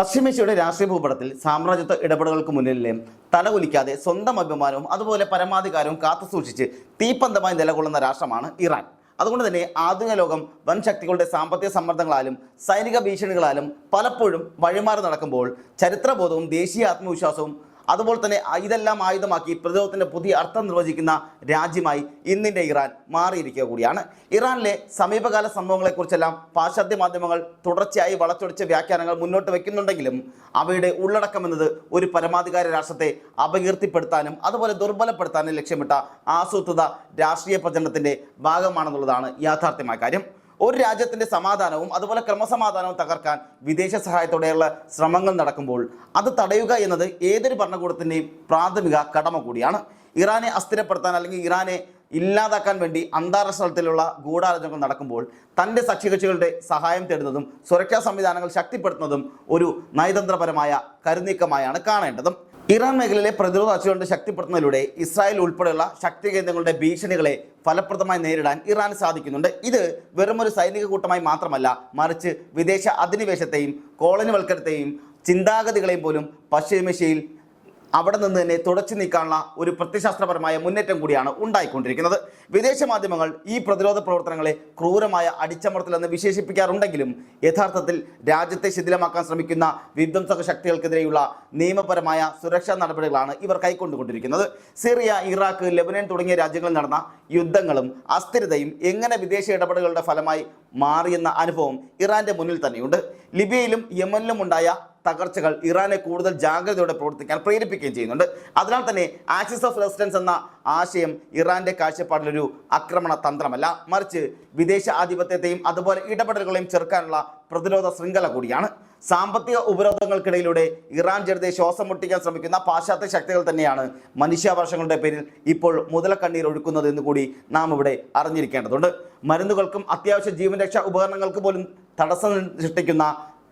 പശ്ചിമേഷ്യയുടെ രാഷ്ട്രീയ ഭൂപടത്തിൽ സാമ്രാജ്യത്വ ഇടപെടലുകൾക്ക് മുന്നിലെ തലകുലിക്കാതെ സ്വന്തം അഭിമാനവും അതുപോലെ പരമാധികാരവും കാത്തുസൂക്ഷിച്ച് തീപ്പന്തമായി നിലകൊള്ളുന്ന രാഷ്ട്രമാണ് ഇറാൻ. അതുകൊണ്ട് തന്നെ ആധുനിക ലോകം വൻ ശക്തികളുടെ സാമ്പത്തിക സമ്മർദ്ദങ്ങളാലും സൈനിക ഭീഷണികളാലും പലപ്പോഴും വഴിമാറി നടക്കുമ്പോൾ ചരിത്രബോധവും ദേശീയ ആത്മവിശ്വാസവും അതുപോലെ തന്നെ ഇതെല്ലാം ആയുധമാക്കി പ്രതിരോധത്തിന്റെ പുതിയ അർത്ഥം നിർവചിക്കുന്ന രാജ്യമായി ഇന്നിന്റെ ഇറാൻ മാറിയിരിക്കുക കൂടിയാണ്. ഇറാനിലെ സമീപകാല സംഭവങ്ങളെക്കുറിച്ചെല്ലാം പാശ്ചാത്യ മാധ്യമങ്ങൾ തുടർച്ചയായി വളച്ചൊടിച്ച വ്യാഖ്യാനങ്ങൾ മുന്നോട്ട് വയ്ക്കുന്നുണ്ടെങ്കിലും അവയുടെ ഉള്ളടക്കം എന്നത് ഒരു പരമാധികാര രാഷ്ട്രത്തെ അപകീർത്തിപ്പെടുത്താനും അതുപോലെ ദുർബലപ്പെടുത്താനും ലക്ഷ്യമിട്ട ആസൂത്രിത രാഷ്ട്രീയ പ്രചരണത്തിന്റെ ഭാഗമാണെന്നുള്ളതാണ് യാഥാർത്ഥ്യമായ കാര്യം. ഒരു രാജ്യത്തിന്റെ സമാധാനവും അതുപോലെ ക്രമസമാധാനവും തകർക്കാൻ വിദേശ സഹായത്തോടെയുള്ള ശ്രമങ്ങൾ നടക്കുമ്പോൾ അത് തടയുക എന്നത് ഏതൊരു ഭരണകൂടത്തിന്റെയും പ്രാഥമിക കടമ കൂടിയാണ്. ഇറാനെ അസ്ഥിരപ്പെടുത്താൻ അല്ലെങ്കിൽ ഇറാനെ ഇല്ലാതാക്കാൻ വേണ്ടി അന്താരാഷ്ട്ര തലത്തിലുള്ള ഗൂഢാലോചനകൾ നടക്കുമ്പോൾ തന്റെ സഖ്യകക്ഷികളുടെ സഹായം തേടുന്നതും സുരക്ഷാ സംവിധാനങ്ങൾ ശക്തിപ്പെടുത്തുന്നതും ഒരു നയതന്ത്രപരമായ കരുനീക്കമായാണ് കാണേണ്ടതും. ഇറാൻ മേഖലയിലെ പ്രതിരോധ അച്ചുകൊണ്ട് ശക്തിപ്പെടുത്തുന്നതിലൂടെ ഇസ്രായേൽ ഉൾപ്പെടെയുള്ള ശക്തി കേന്ദ്രങ്ങളുടെ ഭീഷണികളെ ഫലപ്രദമായി നേരിടാൻ ഇറാന് സാധിക്കുന്നുണ്ട്. ഇത് വെറുമൊരു സൈനിക കൂട്ടമായി മാത്രമല്ല മറിച്ച് വിദേശ അധിനിവേശത്തെയും കോളനിവൽക്കരത്തെയും ചിന്താഗതികളെയും പോലും പശ്ചിമേഷ്യയിൽ അവിടെ നിന്ന് തന്നെ തുടച്ചു നീക്കാനുള്ള ഒരു പ്രത്യശാസ്ത്രപരമായ മുന്നേറ്റം കൂടിയാണ് ഉണ്ടായിക്കൊണ്ടിരിക്കുന്നത്. വിദേശ മാധ്യമങ്ങൾ ഈ പ്രതിരോധ പ്രവർത്തനങ്ങളെ ക്രൂരമായ അടിച്ചമർത്തലെന്ന് വിശേഷിപ്പിക്കാറുണ്ടെങ്കിലും യഥാർത്ഥത്തിൽ രാജ്യത്തെ ശിഥിലമാക്കാൻ ശ്രമിക്കുന്ന വിധ്വംസക ശക്തികൾക്കെതിരെയുള്ള നിയമപരമായ സുരക്ഷാ നടപടികളാണ് ഇവർ കൈക്കൊണ്ടുകൊണ്ടിരിക്കുന്നത്. സിറിയ ഇറാഖ് ലെബനൻ തുടങ്ങിയ രാജ്യങ്ങളിൽ നടന്ന യുദ്ധങ്ങളും അസ്ഥിരതയും എങ്ങനെ വിദേശ ഇടപെടലുകളുടെ ഫലമായി മാറിയെന്ന അനുഭവം ഇറാന്റെ മുന്നിൽ തന്നെയുണ്ട്. ലിബിയയിലും യമനിലും ഉണ്ടായ തകർച്ചകൾ ഇറാനെ കൂടുതൽ ജാഗ്രതയോടെ പ്രവർത്തിക്കാൻ പ്രേരിപ്പിക്കുകയും ചെയ്യുന്നുണ്ട്. അതിനാൽ തന്നെ ആക്സിസ് ഓഫ് റെസിഡൻസ് എന്ന ആശയം ഇറാന്റെ കാഴ്ചപ്പാടിലൊരു ആക്രമണ തന്ത്രമല്ല. മറിച്ച് വിദേശ ആധിപത്യത്തെയും അതുപോലെ ഇടപെടലുകളെയും ചെറുക്കാനുള്ള പ്രതിരോധ ശൃംഖല കൂടിയാണ്. സാമ്പത്തിക ഉപരോധങ്ങൾക്കിടയിലൂടെ ഇറാൻ ജനതയെ ശ്വാസം മുട്ടിക്കാൻ ശ്രമിക്കുന്ന പാശ്ചാത്യ ശക്തികൾ തന്നെയാണ് മനുഷ്യാവർഷങ്ങളുടെ പേരിൽ ഇപ്പോൾ മുതലക്കണ്ണീർ ഒഴുക്കുന്നത് എന്ന് കൂടി നാം ഇവിടെ അറിഞ്ഞിരിക്കേണ്ടതുണ്ട്. മരുന്നുകൾക്കും അത്യാവശ്യ ജീവൻ രക്ഷാ ഉപകരണങ്ങൾക്ക് പോലും തടസ്സം സൃഷ്ടിക്കുന്ന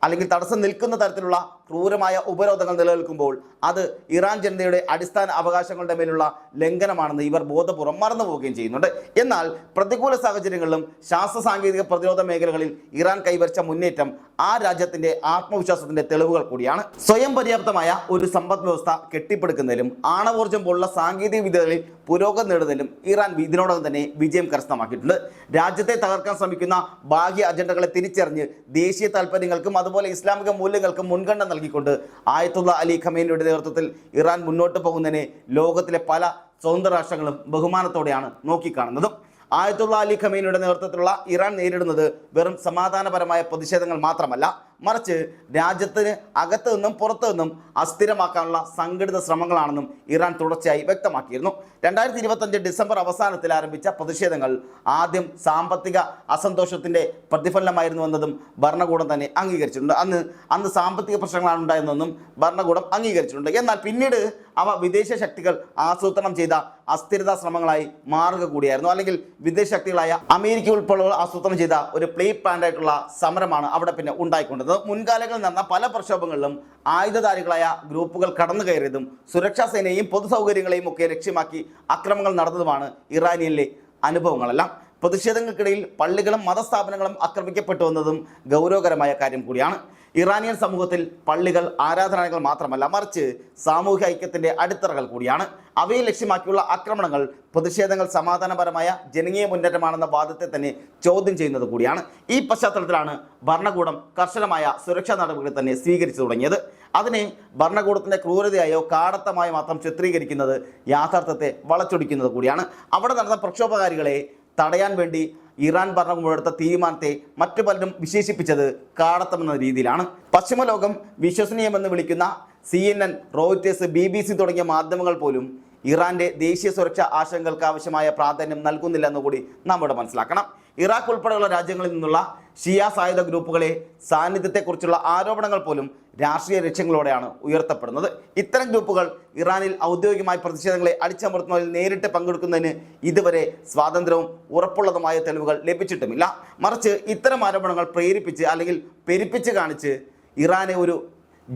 അല്ലെങ്കിൽ തടസ്സം നിൽക്കുന്ന തരത്തിലുള്ള ക്രൂരമായ ഉപരോധങ്ങൾ നിലനിൽക്കുമ്പോൾ അത് ഇറാൻ ജനതയുടെ അടിസ്ഥാന അവകാശങ്ങളുടെ മേലുള്ള ലംഘനമാണെന്ന് ഇവർ ബോധപൂർവം മറന്നു പോവുകയും ചെയ്യുന്നുണ്ട്. എന്നാൽ പ്രതികൂല സാഹചര്യങ്ങളിലും ശാസ്ത്ര സാങ്കേതിക പ്രതിരോധ മേഖലകളിൽ ഇറാൻ കൈവരിച്ച മുന്നേറ്റം ആ രാജ്യത്തിന്റെ ആത്മവിശ്വാസത്തിന്റെ തെളിവുകൾ കൂടിയാണ്. സ്വയം പര്യാപ്തമായ ഒരു സമ്പദ് വ്യവസ്ഥ കെട്ടിപ്പടുക്കുന്നതിലും ആണവോർജം പോലുള്ള സാങ്കേതിക വിദ്യകളിൽ പുരോഗതി നേടുന്നതിലും ഇറാൻ ഇതിനോടകം തന്നെ വിജയം കരസ്ഥമാക്കിയിട്ടുണ്ട്. രാജ്യത്തെ തകർക്കാൻ ശ്രമിക്കുന്ന ബാഹ്യ അജണ്ടകളെ തിരിച്ചറിഞ്ഞ് ദേശീയ താല്പര്യങ്ങൾക്കും അതുപോലെ ഇസ്ലാമിക മൂല്യങ്ങൾക്കും മുൻഗണന നൽകിക്കൊണ്ട് ആയത്തുള്ള അലി ഖമേനിയുടെ നേതൃത്വത്തിൽ ഇറാൻ മുന്നോട്ട് പോകുന്നതിനെ ലോകത്തിലെ പല സ്വതന്ത്ര രാഷ്ട്രങ്ങളും ബഹുമാനത്തോടെയാണ് നോക്കിക്കാണുന്നതും. ആയത്തുള്ള അലി ഖമേനിയുടെ നേതൃത്വത്തിലുള്ള ഇറാൻ നേരിടുന്നത് വെറും സമാധാനപരമായ പ്രതിഷേധങ്ങൾ മാത്രമല്ല മറിച്ച് രാജ്യത്തിന് അകത്തു നിന്നും പുറത്തു നിന്നും അസ്ഥിരമാക്കാനുള്ള സംഘടിത ശ്രമങ്ങളാണെന്നും ഇറാൻ തുടർച്ചയായി വ്യക്തമാക്കിയിരുന്നു. രണ്ടായിരത്തി ഇരുപത്തഞ്ച് ഡിസംബർ അവസാനത്തിൽ ആരംഭിച്ച പ്രതിഷേധങ്ങൾ ആദ്യം സാമ്പത്തിക അസന്തോഷത്തിന്റെ പ്രതിഫലനമായിരുന്നു എന്നതും ഭരണകൂടം തന്നെ അംഗീകരിച്ചിട്ടുണ്ട്. അന്ന് അന്ന് സാമ്പത്തിക പ്രശ്നങ്ങളാണ് ഉണ്ടായിരുന്നതെന്നും ഭരണകൂടം അംഗീകരിച്ചിട്ടുണ്ട്. എന്നാൽ പിന്നീട് അവ വിദേശ ശക്തികൾ ആസൂത്രണം ചെയ്ത അസ്ഥിരതാ ശ്രമങ്ങളായി മാറുക കൂടിയായിരുന്നു. അല്ലെങ്കിൽ വിദേശ ശക്തികളായ അമേരിക്ക ഉൾപ്പെടെ ആസൂത്രണം ചെയ്ത ഒരു പ്ലേ പ്ലാൻഡായിട്ടുള്ള സമരമാണ് അവിടെ പിന്നെ ഉണ്ടായിക്കൊണ്ടത് മുൻകാലങ്ങളിൽ നടന്ന പല പ്രക്ഷോഭങ്ങളിലും ആയുധധാരികളായ ഗ്രൂപ്പുകൾ കടന്നു കയറിയതും സുരക്ഷാ സേനയെയും പൊതുസൗകര്യങ്ങളെയും ഒക്കെ ലക്ഷ്യമാക്കി അക്രമങ്ങൾ നടന്നതുമാണ് ഇറാനിയനിലെ അനുഭവങ്ങളെല്ലാം. പ്രതിഷേധങ്ങൾക്കിടയിൽ പള്ളികളും മതസ്ഥാപനങ്ങളും ആക്രമിക്കപ്പെട്ടു വന്നതും ഗൗരവകരമായ കാര്യം കൂടിയാണ്. ഇറാനിയൻ സമൂഹത്തിൽ പള്ളികൾ ആരാധനാലയങ്ങൾ മാത്രമല്ല മറിച്ച് സാമൂഹിക ഐക്യത്തിന്റെ അടിത്തറകൾ കൂടിയാണ്. അവയെ ലക്ഷ്യമാക്കിയുള്ള ആക്രമണങ്ങൾ പ്രതിഷേധങ്ങൾ സമാധാനപരമായ ജനകീയ മുന്നേറ്റമാണെന്ന വാദത്തെ തന്നെ ചോദ്യം ചെയ്യുന്നത് കൂടിയാണ്. ഈ പശ്ചാത്തലത്തിലാണ് ഭരണകൂടം കർശനമായ സുരക്ഷാ നടപടികൾ തന്നെ സ്വീകരിച്ചു തുടങ്ങിയത്. അതിനെ ഭരണകൂടത്തിന്റെ ക്രൂരതയായോ കാടത്തമായോ മാത്രം ചിത്രീകരിക്കുന്നത് യാഥാർത്ഥ്യത്തെ വളച്ചൊടിക്കുന്നത് കൂടിയാണ്. അവിടെ നടന്ന പ്രക്ഷോഭകാരികളെ തടയാൻ വേണ്ടി ഇറാൻ ഭരണകൂടം എടുത്ത തീരുമാനത്തെ മറ്റു പലരും വിശേഷിപ്പിച്ചത് കാടത്തമെന്ന രീതിയിലാണ്. പശ്ചിമലോകം വിശ്വസനീയമെന്ന് വിളിക്കുന്ന C N N Reuters B B C തുടങ്ങിയ മാധ്യമങ്ങൾ പോലും ഇറാന്റെ ദേശീയ സുരക്ഷാ ആശങ്കകൾക്ക് ആവശ്യമായ പ്രാധാന്യം നൽകുന്നില്ല എന്നുകൂടി നാം മനസ്സിലാക്കണം. ഇറാഖ് ഉൾപ്പെടെയുള്ള രാജ്യങ്ങളിൽ നിന്നുള്ള ഷിയ സായുധ ഗ്രൂപ്പുകളെ സാന്നിധ്യത്തെക്കുറിച്ചുള്ള ആരോപണങ്ങൾ പോലും രാഷ്ട്രീയ ലക്ഷ്യങ്ങളോടെയാണ് ഉയർത്തപ്പെടുന്നത്. ഇത്തരം ഗ്രൂപ്പുകൾ ഇറാനിൽ ഔദ്യോഗികമായ പ്രതിഷേധങ്ങളെ അടിച്ചമർത്തുന്നതിൽ നേരിട്ട് പങ്കെടുക്കുന്നതിന് ഇതുവരെ സ്വാതന്ത്ര്യവും ഉറപ്പുള്ളതുമായ തെളിവുകൾ ലഭിച്ചിട്ടുമില്ല. മറിച്ച് ഇത്തരം ആരോപണങ്ങൾ പ്രേരിപ്പിച്ച് അല്ലെങ്കിൽ പെരുപ്പിച്ച് കാണിച്ച് ഇറാനെ ഒരു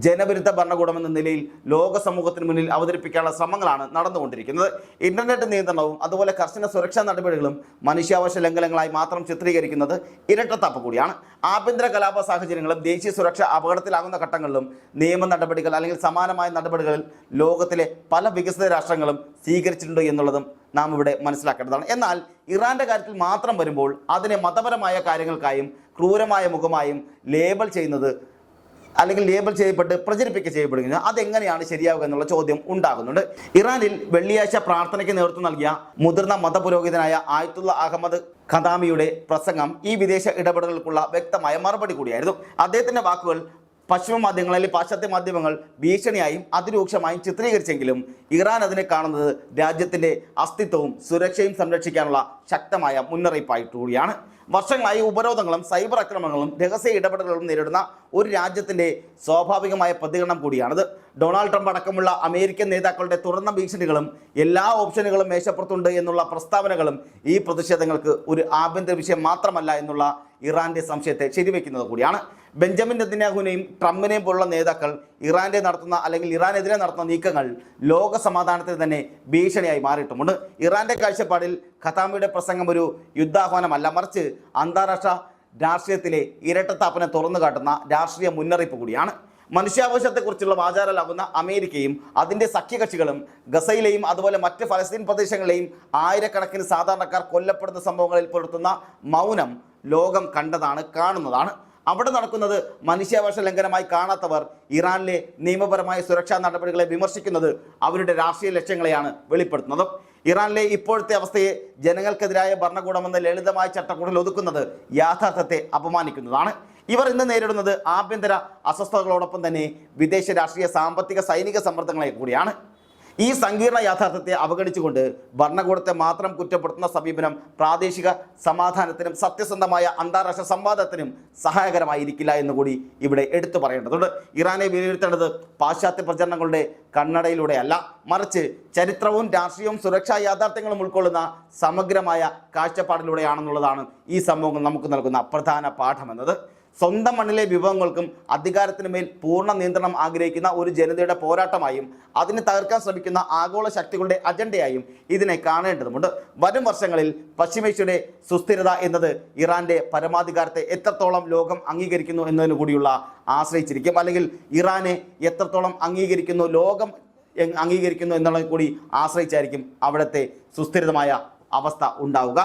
ജനവിരുദ്ധ ഭരണകൂടം എന്ന നിലയിൽ ലോക സമൂഹത്തിന് മുന്നിൽ അവതരിപ്പിക്കാനുള്ള ശ്രമങ്ങളാണ് നടന്നുകൊണ്ടിരിക്കുന്നത്. ഇന്റർനെറ്റ് നിയന്ത്രണവും അതുപോലെ കർശന സുരക്ഷാ നടപടികളും മനുഷ്യാവകാശ ലംഘനങ്ങളായി മാത്രം ചിത്രീകരിക്കുന്നത് ഇരട്ടത്താപ്പ് കൂടിയാണ്. ആഭ്യന്തര കലാപ സാഹചര്യങ്ങളും ദേശീയ സുരക്ഷ അപകടത്തിലാകുന്ന ഘട്ടങ്ങളിലും നിയമ നടപടികൾ അല്ലെങ്കിൽ സമാനമായ നടപടികളിൽ ലോകത്തിലെ പല വികസിത രാഷ്ട്രങ്ങളും സ്വീകരിച്ചിട്ടുണ്ട് എന്നുള്ളതും നാം ഇവിടെ മനസ്സിലാക്കേണ്ടതാണ്. എന്നാൽ ഇറാന്റെ കാര്യത്തിൽ മാത്രം വരുമ്പോൾ അതിനെ മതപരമായ കാര്യങ്ങൾക്കായും ക്രൂരമായ മുഖമായും ലേബൽ ചെയ്യുന്നത് അല്ലെങ്കിൽ ലേബൽ ചെയ്യപ്പെട്ട് പ്രചരിപ്പിക്കുക ചെയ്യപ്പെടുന്നത് അതെങ്ങനെയാണ് ശരിയാവുക എന്നുള്ള ചോദ്യം ഉണ്ടാകുന്നുണ്ട്. ഇറാനിൽ വെള്ളിയാഴ്ച പ്രാർത്ഥനയ്ക്ക് നേതൃത്വം നൽകിയ മുതിർന്ന മതപുരോഹിതനായ ആയത്തുള്ള അഹമ്മദ് ഖദാമിയുടെ പ്രസംഗം ഈ വിദേശ ഇടപെടലുകൾക്കുള്ള വ്യക്തമായ മറുപടി കൂടിയായിരുന്നു. അദ്ദേഹത്തിന്റെ വാക്കുകൾ പശ്ചിമ മാധ്യമങ്ങൾ അല്ലെങ്കിൽ പാശ്ചാത്യ മാധ്യമങ്ങൾ ഭീഷണിയായും അതിരൂക്ഷമായും ചിത്രീകരിച്ചെങ്കിലും ഇറാൻ അതിനെ കാണുന്നത് രാജ്യത്തിന്റെ അസ്തിത്വവും സുരക്ഷയും സംരക്ഷിക്കാനുള്ള ശക്തമായ മുന്നറിയിപ്പായിട്ട് കൂടിയാണ്. വർഷങ്ങളായി ഉപരോധങ്ങളും സൈബർ ആക്രമണങ്ങളും രഹസ്യ ഇടപെടലുകളും നേരിടുന്ന ഒരു രാജ്യത്തിന്റെ സ്വാഭാവികമായ പ്രതികരണം കൂടിയാണത്. ഡൊണാൾഡ് ട്രംപ് അടക്കമുള്ള അമേരിക്കൻ നേതാക്കളുടെ തുറന്ന ഭീഷണികളും എല്ലാ ഓപ്ഷനുകളും മേശപ്പുറത്തുണ്ട് എന്നുള്ള പ്രസ്താവനകളും ഈ പ്രതിഷേധങ്ങൾക്ക് ഒരു ആഭ്യന്തര വിഷയം മാത്രമല്ല എന്നുള്ള ഇറാന്റെ സംശയത്തെ ശരിവെക്കുന്നത് കൂടിയാണ്. ബെഞ്ചമിൻ നെതന്യാഹുവിനെയും ട്രംപിനെയും പോലുള്ള നേതാക്കൾ ഇറാന്റെ നടത്തുന്ന അല്ലെങ്കിൽ ഇറാനെതിരെ നടത്തുന്ന നീക്കങ്ങൾ ലോക സമാധാനത്തിന് തന്നെ ഭീഷണിയായി മാറിയിട്ടുമുണ്ട്. ഇറാന്റെ കാഴ്ചപ്പാടിൽ ഖതാമിയുടെ പ്രസംഗം ഒരു യുദ്ധാഹ്വാനമല്ല. മറിച്ച് അന്താരാഷ്ട്ര രാഷ്ട്രീയത്തിലെ ഇരട്ടത്താപ്പിനെ തുറന്നു കാട്ടുന്ന രാഷ്ട്രീയ മുന്നറിയിപ്പ് കൂടിയാണ്. മനുഷ്യാവകാശത്തെക്കുറിച്ചുള്ള വാചാരലാകുന്ന അമേരിക്കയും അതിന്റെ സഖ്യകക്ഷികളും ഗസയിലെയും അതുപോലെ മറ്റ് ഫലസ്തീൻ പ്രദേശങ്ങളിലെയും ആയിരക്കണക്കിന് സാധാരണക്കാർ കൊല്ലപ്പെടുന്ന സംഭവങ്ങളിൽ പുലർത്തുന്ന മൗനം ലോകം കണ്ടതാണ് കാണുന്നതാണ്. അവിടെ നടക്കുന്നത് മനുഷ്യാവകാശ ലംഘനമായി കാണാത്തവർ ഇറാനിലെ നിയമപരമായ സുരക്ഷാ നടപടികളെ വിമർശിക്കുന്നത് അവരുടെ രാഷ്ട്രീയ ലക്ഷ്യങ്ങളെയാണ് വെളിപ്പെടുത്തുന്നത്. ഇറാനിലെ ഇപ്പോഴത്തെ അവസ്ഥയെ ജനങ്ങൾക്കെതിരായ ഭരണകൂടമെന്ന ലളിതമായ ചട്ടക്കൂടിൽ ഒതുക്കുന്നത് യാഥാർത്ഥ്യത്തെ അപമാനിക്കുന്നതാണ്. ഇവർ ഇന്ന് നേരിടുന്നത് ആഭ്യന്തര അസ്വസ്ഥതകളോടൊപ്പം തന്നെ വിദേശ രാഷ്ട്രീയ സാമ്പത്തിക സൈനിക സമ്മർദ്ദങ്ങളെ കൂടിയാണ്. ഈ സങ്കീർണ യാഥാർത്ഥ്യത്തെ അവഗണിച്ചുകൊണ്ട് ഭരണകൂടത്തെ മാത്രം കുറ്റപ്പെടുത്തുന്ന സമീപനം പ്രാദേശിക സമാധാനത്തിനും സത്യസന്ധമായ അന്താരാഷ്ട്ര സംവാദത്തിനും സഹായകരമായിരിക്കില്ല എന്ന് കൂടി ഇവിടെ എടുത്തു പറയേണ്ടതുണ്ട്. ഇറാനെ വിലയിരുത്തേണ്ടത് പാശ്ചാത്യ പ്രചരണങ്ങളുടെ കണ്ണടയിലൂടെയല്ല. മറിച്ച് ചരിത്രവും രാഷ്ട്രീയവും സുരക്ഷാ യാഥാർത്ഥ്യങ്ങളും ഉൾക്കൊള്ളുന്ന സമഗ്രമായ കാഴ്ചപ്പാടിലൂടെയാണെന്നുള്ളതാണ് ഈ സംഭവങ്ങൾ നമുക്ക് നൽകുന്ന പ്രധാന പാഠമെന്നത്. സ്വന്തം മണ്ണിലെ വിഭവങ്ങൾക്കും അധികാരത്തിനുമേൽ പൂർണ നിയന്ത്രണം ആഗ്രഹിക്കുന്ന ഒരു ജനതയുടെ പോരാട്ടമായും അതിനെ തകർക്കാൻ ശ്രമിക്കുന്ന ആഗോള ശക്തികളുടെ അജണ്ടയായും ഇതിനെ കാണേണ്ടതുണ്ട് വരും വർഷങ്ങളിൽ പശ്ചിമേഷ്യയുടെ സുസ്ഥിരത എന്നത് ഇറാന്റെ പരമാധികാരത്തെ എത്രത്തോളം ലോകം അംഗീകരിക്കുന്നു എന്നതിനു കൂടിയുള്ള ആശ്രയിച്ചിരിക്കും. അല്ലെങ്കിൽ ഇറാനെ എത്രത്തോളം അംഗീകരിക്കുന്നു ലോകം അംഗീകരിക്കുന്നു എന്നുള്ളത് കൂടി ആശ്രയിച്ചായിരിക്കും അവിടുത്തെ സുസ്ഥിരമായ അവസ്ഥ ഉണ്ടാവുക.